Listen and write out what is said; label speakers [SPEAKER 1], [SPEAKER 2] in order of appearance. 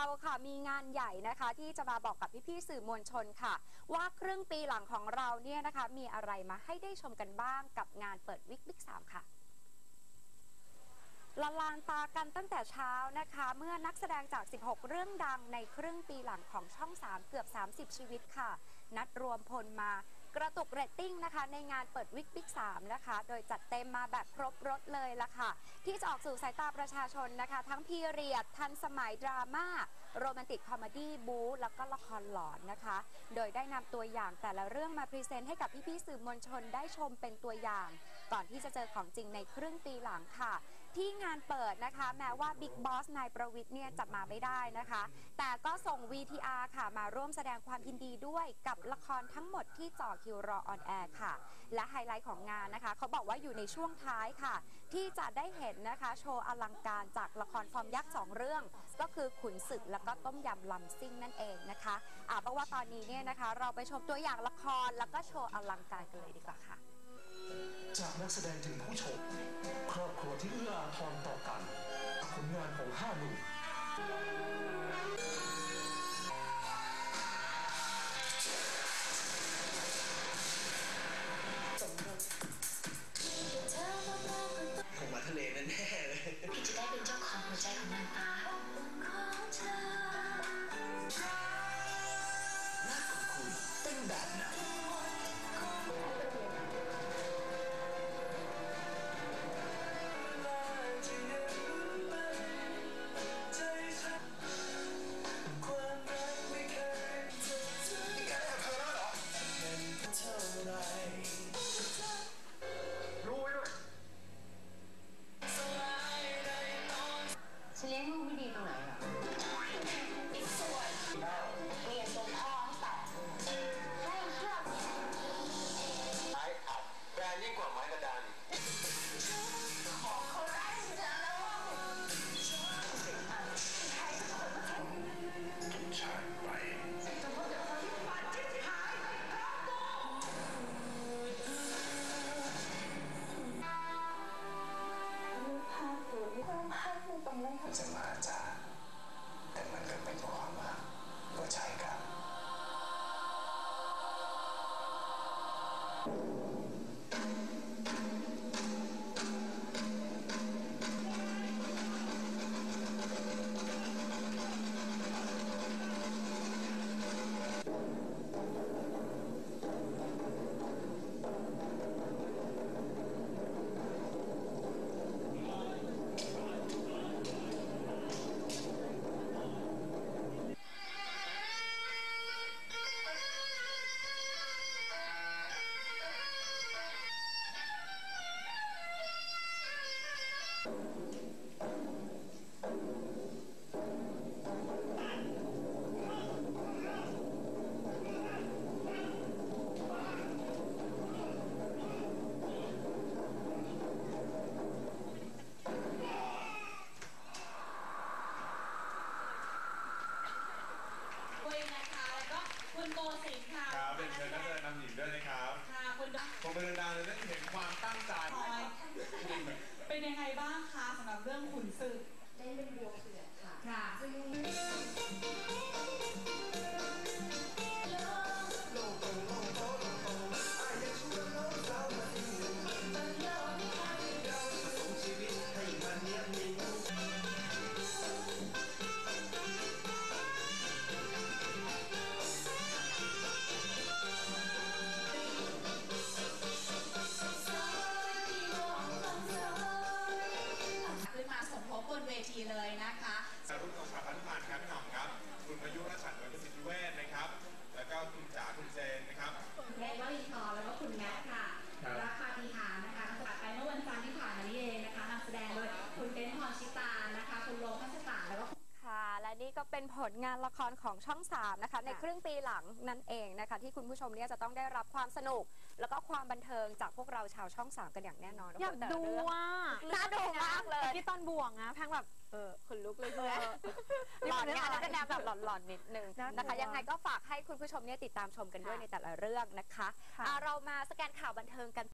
[SPEAKER 1] เราค่ะมีงานใหญ่นะคะ ที่จะมาบอกกับพี่ๆสื่อมวลชนค่ะ ว่าครึ่งปีหลังของเราเนี่ยนะคะ มีอะไรมาให้ได้ชมกันบ้างกับงานเปิดวิกบิ๊กสามค่ะ ละลานตากันตั้งแต่เช้านะคะ เมื่อนักแสดงจาก 16 เรื่องดังในครึ่งปีหลังของช่อง 3 เกือบ 30 ชีวิตค่ะ นัดรวมพลมา กระตุกเรตติ้งนะคะในงานเปิดวิกบิ๊ก3นะคะ โดยจัดเต็มมาแบบครบรถเลยละค่ะ ที่จะออกสู่สายตาประชาชนนะคะ ทั้งพีเรียดทันสมัยดราม่าโรแมนติกคอมเมดี้ บู๊แล้วก็ละครหลอนนะคะ โดยได้นำตัวอย่างแต่ละเรื่องมาพรีเซนต์ให้กับพี่ๆสื่อมวลชนได้ชมเป็นตัวอย่าง ก่อนที่จะเจอของจริงในครึ่งปีหลังค่ะ ที่งานเปิดนะคะ แม้ว่าบิ๊กบอสนายประวิทย์เนี่ยจะมาไม่ได้นะคะ แต่ก็ส่ง VTR ค่ะ มาร่วมแสดงความยินดีด้วยกับละครทั้งหมดที่จ่อคิวรอออนแอร์ค่ะ และไฮไลท์ของงานนะคะ เขาบอกว่าอยู่ในช่วงท้ายค่ะ ที่จะได้เห็นนะคะโชว์อลังการจากละครฟอร์มยักษ์สองเรื่อง ก็คือขุนศึกแล้วก็ต้มยำลำซิ่งนั่นเองนะคะอ่าเพราะว่าตอนนี้เนี่ยนะคะ เราไปชมตัวอย่างละครแล้วก็โชว์อลังการกันเลยดีกว่าค่ะ
[SPEAKER 2] จากนักแสดงถึงผู้ชม ครอบครัวที่เอื้ออาทรต่อกันผลงานของห้าหนุ่ม
[SPEAKER 3] กระดาน
[SPEAKER 4] ของเขาได้ฉันจะแล้วว่า
[SPEAKER 3] ใช่ไป
[SPEAKER 2] มันจะมาจ้าแต่มันก็เป็นความรักก็ใช่ครับ
[SPEAKER 5] ดผมเป็นดังเลยได้เห็นความตั้งใจ
[SPEAKER 6] พลอยเป็นยังไงบ้างคะสำหรับเรื่องขุนศึก
[SPEAKER 4] ได้เป็นบัวเผือกค่ะ
[SPEAKER 6] ค่ะ
[SPEAKER 4] ซึ่ง
[SPEAKER 1] ก็เป็นผลงานละครของช่อง3นะคะในครึ่งปีหลังนั่นเองนะคะ ที่คุณผู้ชมเนี่ยจะต้องได้รับความสนุก แล้วก็ความบันเทิงจากพวกเราชาวช่อง 3 กันอย่างแน่นอน
[SPEAKER 7] อยาก
[SPEAKER 1] โโหแต่ละ
[SPEAKER 7] ดู
[SPEAKER 1] เรื่อง
[SPEAKER 7] อะ
[SPEAKER 1] น่าดูมากเลย
[SPEAKER 7] ที่ตอนบ่วงอะแพงแบบเออขนลุกเลยใช่ไหม
[SPEAKER 1] หลอน
[SPEAKER 7] นี่
[SPEAKER 1] งาน
[SPEAKER 7] มั
[SPEAKER 1] นั้นเป็นแนวแบบหลอนๆนิดนึง
[SPEAKER 7] น่ากลัว
[SPEAKER 1] นะคะ ยังไงก็ฝากให้คุณผู้ชมเนี่ยติดตามชมกันด้วย
[SPEAKER 7] ค่ะ
[SPEAKER 1] ในแต่ละเรื่องนะคะ
[SPEAKER 7] ค่ะ
[SPEAKER 1] อะเรามาสแกนข่าวบันเทิงกัน